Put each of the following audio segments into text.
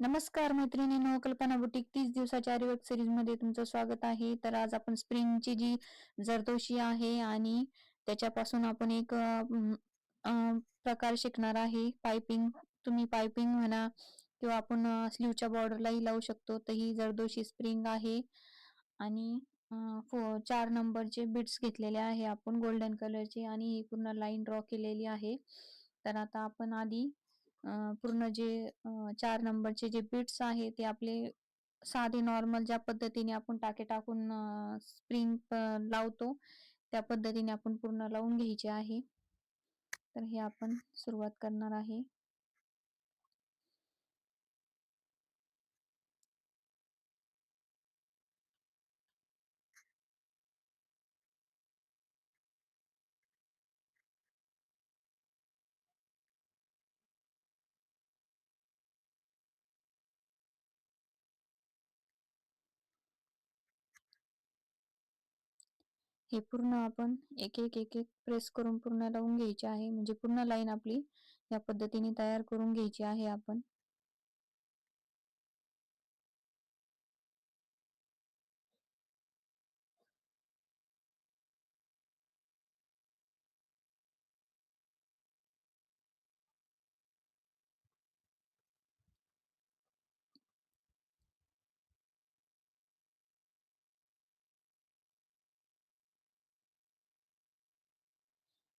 नमस्कार मैत्रिणींनो कल्पना बुटीक तीस दिवसाच्या आरिवर्क सिरीजमध्ये तुमचं स्वागत आहे. तर आज आपण स्प्रिंगची जी जरदोशी आहे आणि त्याच्यापासून आपण एक प्रकार शिकणार आहे. पायपिंग तुम्ही पायपिंग म्हणा किंवा आपण स्लीवच्या बॉर्डरलाही लावू शकतो. तर ही जरदोशी स्प्रिंग आहे आणि चार नंबरचे बिट्स घेतलेले आहे आपण गोल्डन कलरचे आणि ही पूर्ण लाईन ड्रॉ केलेली आहे. तर आता आपण आधी पूर्ण जे चार नंबरचे जे बिट्स आहे ते आपले साधे नॉर्मल ज्या पद्धतीने आपण टाके टाकून स्प्रिंग लावतो त्या पद्धतीने आपण पूर्ण लावून घ्यायचे आहे. तर हे आपण सुरुवात करणार आहे. हे पूर्ण आपण एक एक एक एक प्रेस करून पूर्ण लावून घ्यायचे आहे. म्हणजे पूर्ण लाईन आपली या पद्धतीने तयार करून घ्यायची आहे आपण.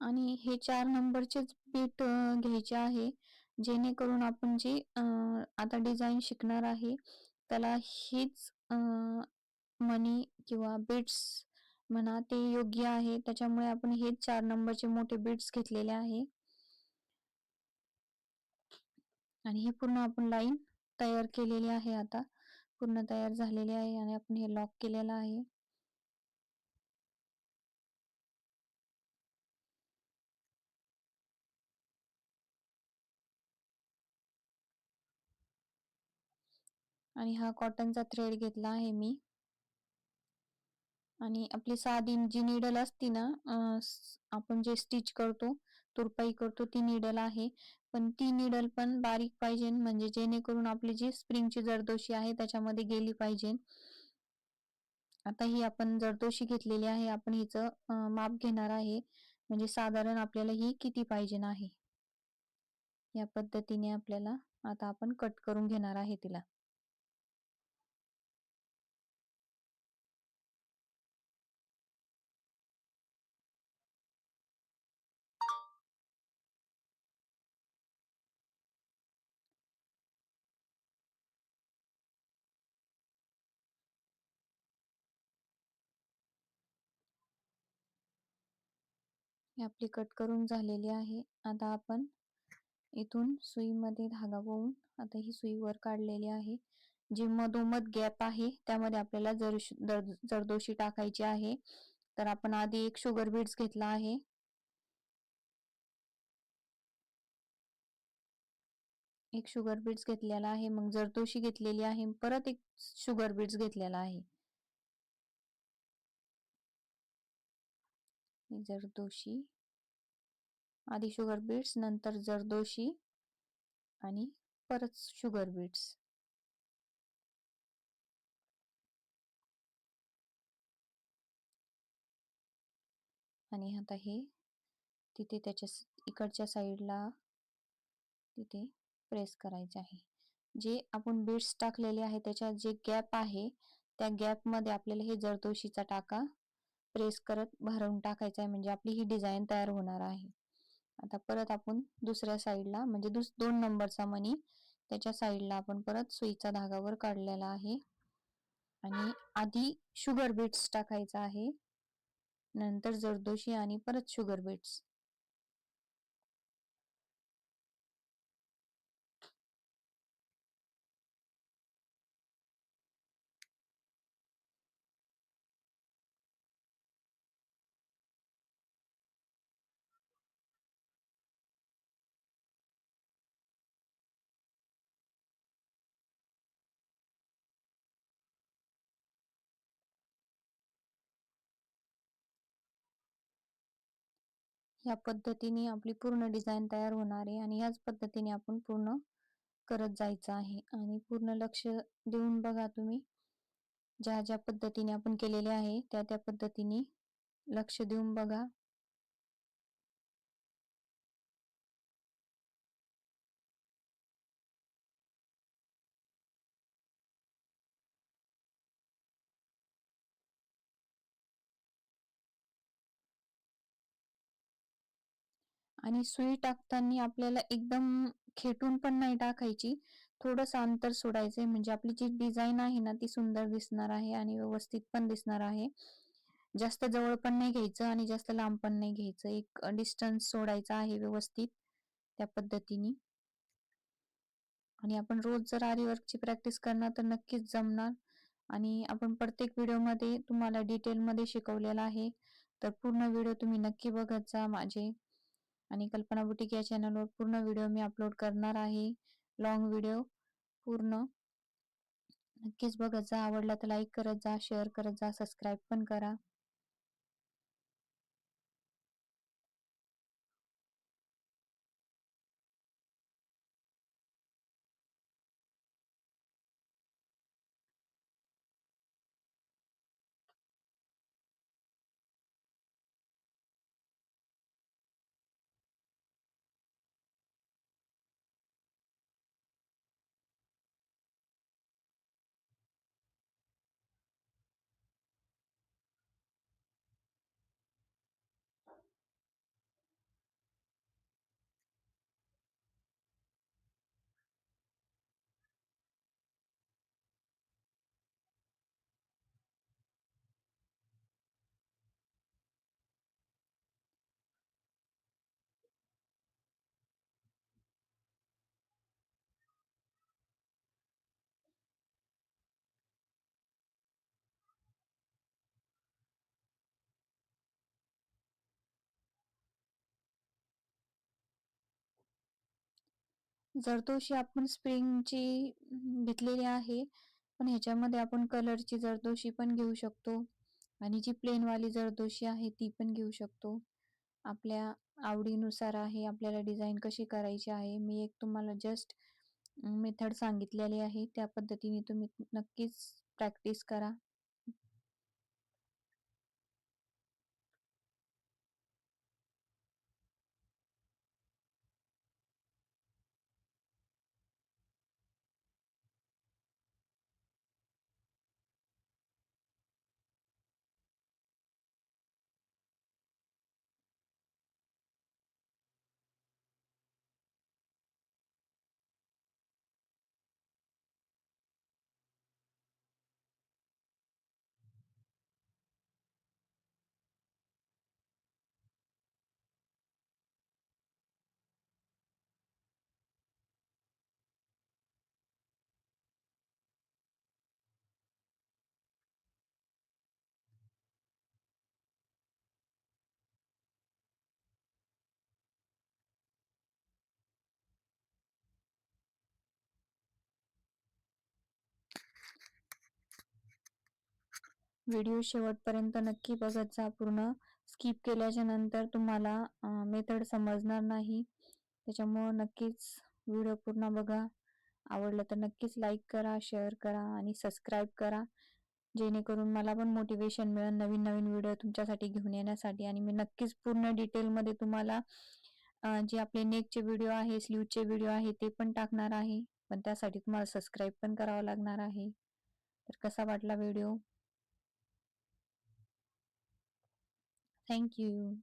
आणि हे चार नंबरचेच बीट घ्यायचे आहे. जेणेकरून आपण जे आता डिझाईन शिकणार आहे त्याला हीच मनी किंवा बीट्स म्हणा ते योग्य आहे. त्याच्यामुळे आपण हेच चार नंबरचे मोठे बीट्स घेतलेले आहे. आणि हे पूर्ण आपण लाईन तयार केलेली आहे आता. पूर्ण तयार झालेली आहे आणि आपण हे लॉक केलेलं आहे. आणि हा कॉटनचा थ्रेड घेतला आहे मी. आणि आपली साधी जी निडल असती ना आपण जे स्टिच करतो तुरपाई करतो ती निडल आहे. पण ती निडल पण बारीक पाहिजे म्हणजे जेणेकरून आपली जी स्प्रिंगची जरदोशी आहे त्याच्यामध्ये गेली पाहिजे. आता ही आपण जरदोशी घेतलेली आहे आपण हिचं माप घेणार आहे. म्हणजे साधारण आपल्याला ही किती पाहिजे आहे? या पद्धतीने आपल्याला आता आपण कट करून घेणार आहे तिला. आपली कट करून झालेली आहे. आता आपण इथून सुईमध्ये धागा वळून आता ही सुई वर काढलेली आहे. जी मधोमध गॅप आहे त्यामध्ये आपल्याला जर जरदोशी टाकायची आहे तर आपण आधी एक शुगर बीड्स घेतला आहे. एक शुगर बीड्स घेतलेला आहे मग जरदोशी घेतलेली आहे परत एक शुगर बीड्स घेतलेला आहे. जरदोशी आधी शुगर बीट्स नंतर जरदोशी आणि परत शुगर बीट्स आणि आता हे तिथे त्याच्या इकडच्या साईडला तिथे प्रेस करायचे आहे. जे आपण बीट्स टाकलेले आहे त्याच्यात जे गॅप आहे त्या गॅपमध्ये आपल्याला हे जरदोशीचा टाका प्रेस करत भरून टाकायचं आहे म्हणजे आपली ही डिझाईन तयार होणार आहे. आता परत आपण दुसऱ्या साईडला म्हणजे दुस दोन नंबरचा मनी त्याच्या साईडला आपण परत सुईचा धागावर काढलेला आहे. आणि आधी शुगर बीट्स टाकायचा आहे. नंतर जरदोशी आणि परत शुगर बीट्स. या पद्धतीने आपली पूर्ण डिझाईन तयार होणार आहे आणि याच पद्धतीने आपण पूर्ण करत जायचं आहे. आणि पूर्ण लक्ष देऊन बघा तुम्ही ज्या ज्या पद्धतीने आपण केलेले आहे त्या त्या पद्धतीने लक्ष देऊन बघा. आणि सुई टाकताना आपल्याला एकदम खेटून पण नाही टाकायची. थोडस अंतर सोडायचंय. म्हणजे आपली जी डिझाईन आहे ना ती सुंदर दिसणार आहे आणि व्यवस्थित पण दिसणार आहे. जास्त जवळ पण नाही घ्यायचं आणि जास्त लांब पण नाही घ्यायचं. एक डिस्टन्स सोडायचा आहे व्यवस्थित त्या पद्धतीने. आणि आपण रोज जर आरी वर्कची प्रॅक्टिस करणार तर नक्कीच जमणार. आणि आपण प्रत्येक व्हिडिओमध्ये तुम्हाला डिटेलमध्ये शिकवलेला आहे. तर पूर्ण व्हिडिओ तुम्ही नक्की बघत जा माझे. आणि कल्पना बुटीक या चॅनलवर पूर्ण व्हिडिओ मी अपलोड करणार आहे. लॉंग व्हिडिओ पूर्ण. नक्कीच बघत जा आवडला तर लाईक करत जा शेअर करत जा सबस्क्राईब पण करा. जरदोशी आपण स्प्रिंगची घेतलेली आहे पण ह्याच्यामध्ये आपण कलरची जरदोशी पण घेऊ शकतो आणि जी प्लेनवाली जरदोशी आहे ती पण घेऊ शकतो. आपल्या आवडीनुसार आहे आपल्याला डिझाईन कशी करायची आहे मी एक तुम्हाला जस्ट मेथड सांगितलेली आहे त्या पद्धतीने तुम्ही नक्कीच प्रॅक्टिस करा. व्हिडिओ शेवटपर्यंत नक्की बघत जा. पूर्ण स्किप केल्याच्यानंतर तुम्हाला मेथड समजणार नाही. त्याच्यामुळं नक्कीच व्हिडिओ पूर्ण बघा. आवडलं तर नक्कीच लाईक करा शेअर करा आणि सबस्क्राईब करा. जेणेकरून मला पण मोटिवेशन मिळेल नवीन नवीन व्हिडिओ तुमच्यासाठी घेऊन येण्यासाठी आणि मी नक्कीच पूर्ण डिटेलमध्ये तुम्हाला जे आपले नेकचे व्हिडिओ आहे स्लीवचे व्हिडिओ आहे ते पण टाकणार आहे. पण त्यासाठी तुम्हाला सबस्क्राईब पण करावं लागणार आहे. तर कसा वाटला व्हिडिओ Thank you.